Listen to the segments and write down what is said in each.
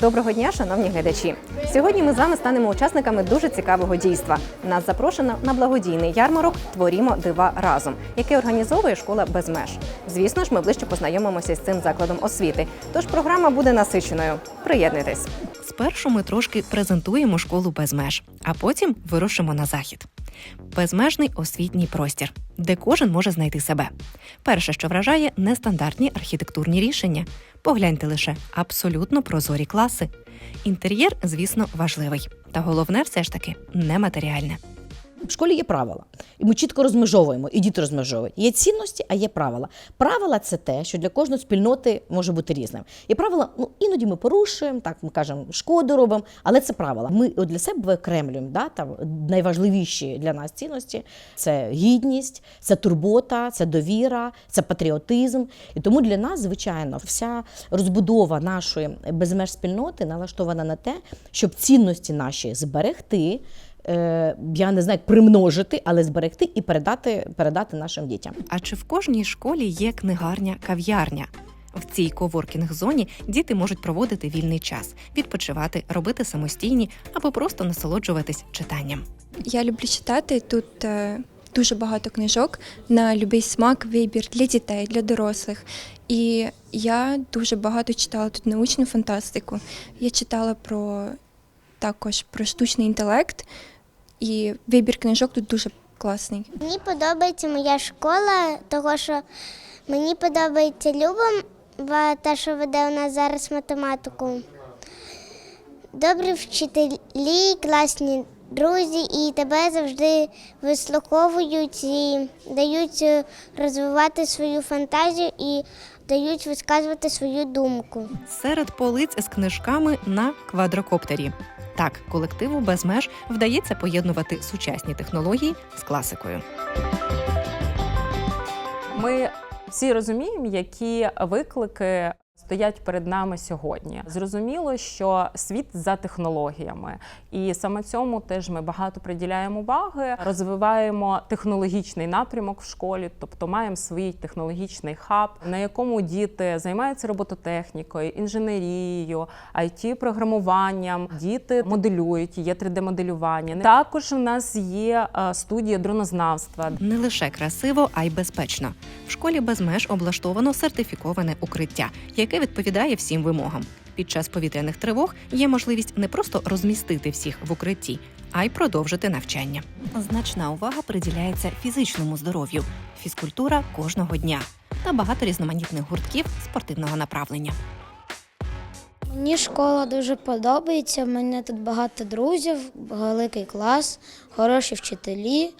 Доброго дня, шановні глядачі. Сьогодні ми з вами станемо учасниками дуже цікавого дійства. Нас запрошено на благодійний ярмарок Творімо дива разом, який організовує школа без меж. Звісно ж, ми ближче познайомимося з цим закладом освіти. Тож програма буде насиченою. Приєднуйтесь. Спершу ми трошки презентуємо школу без меж, а потім вирушимо на захід. Безмежний освітній простір, де кожен може знайти себе. Перше, що вражає, нестандартні архітектурні рішення. Погляньте лише абсолютно прозорі класи. Інтер'єр, звісно, важливий, та головне все ж таки нематеріальне. В школі є правила, і ми чітко розмежовуємо, і діти розмежовують. Є цінності, а є правила. Правила це те, що для кожної спільноти може бути різним. І правила, ну іноді ми порушуємо, так ми кажемо, шкоду робимо, але це правила. Ми для себе виокремлюємо да, там, найважливіші для нас цінності це гідність, це турбота, це довіра, це патріотизм. І тому для нас, звичайно, вся розбудова нашої безмеж спільноти налаштована на те, щоб цінності наші зберегти я не знаю, примножити, але зберегти і передати, передати нашим дітям. А чи в кожній школі є книгарня кав'ярня? В цій коворкінг зоні діти можуть проводити вільний час, відпочивати, робити самостійні або просто насолоджуватись читанням. Я люблю читати тут. е, Дуже багато книжок на будь-який смак, вибір для дітей, для дорослих. І я дуже багато читала тут научну фантастику. Я читала про також про штучний інтелект, і вибір книжок тут дуже класний. Мені подобається моя школа, тому що мені подобається Люба, та, що веде у нас зараз математику. Добрі вчителі, класні друзі, і тебе завжди вислуховують і дають е, розвивати свою фантазію і дають висказувати свою думку. Серед полиць з книжками на квадрокоптері. Так, колективу без меж вдається поєднувати сучасні технології з класикою. Ми всі розуміємо, які виклики стоять перед нами сьогодні. Зрозуміло, що світ за технологіями, і саме цьому теж ми багато приділяємо уваги. Розвиваємо технологічний напрямок в школі, тобто маємо свій технологічний хаб, на якому діти займаються робототехнікою, інженерією, it програмуванням. Діти моделюють, є 3D-моделювання. Також у нас є е, студія дронознавства, Не лише красиво, а й безпечно. В школі без меж облаштовано сертифіковане укриття, яке відповідає всім вимогам. Під час повітряних тривог є можливість не просто розмістити всіх в укритті, а й продовжити навчання. Значна увага приділяється фізичному здоров'ю, фізкультура кожного дня та багато різноманітних гуртків спортивного направлення. Мені школа дуже подобається. У мене тут багато друзів, великий клас, хороші вчителі,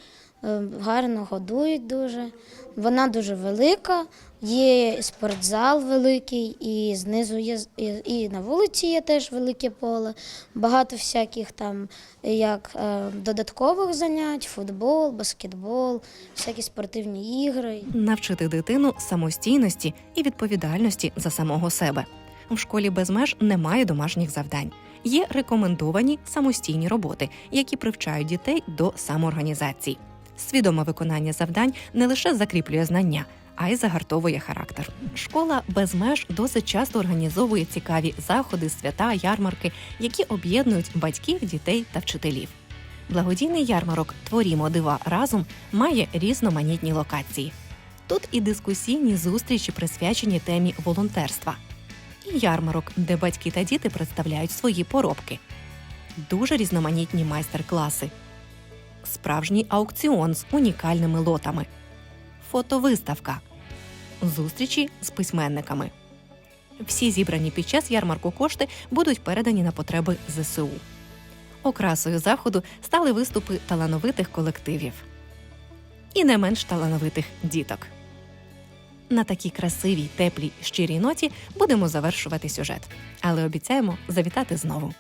гарно годують дуже. Вона дуже велика, є спортзал великий, і знизу є і на вулиці є теж велике поле. Багато всяких там як е, додаткових занять, футбол, баскетбол, всякі спортивні ігри. Навчити дитину самостійності і відповідальності за самого себе. В школі без меж немає домашніх завдань. Є рекомендовані самостійні роботи, які привчають дітей до самоорганізації. Свідоме виконання завдань не лише закріплює знання, а й загартовує характер. Школа без меж досить часто організовує цікаві заходи, свята, ярмарки, які об'єднують батьків, дітей та вчителів. Благодійний ярмарок Творімо дива разом має різноманітні локації. Тут і дискусійні зустрічі присвячені темі волонтерства, і ярмарок, де батьки та діти представляють свої поробки, дуже різноманітні майстер-класи, справжній аукціон з унікальними лотами, фотовиставка, зустрічі з письменниками. Всі зібрані під час ярмарку кошти будуть передані на потреби ЗСУ. Окрасою заходу стали виступи талановитих колективів і не менш талановитих діток. На такій красивій, теплій, щирій ноті будемо завершувати сюжет, але обіцяємо завітати знову.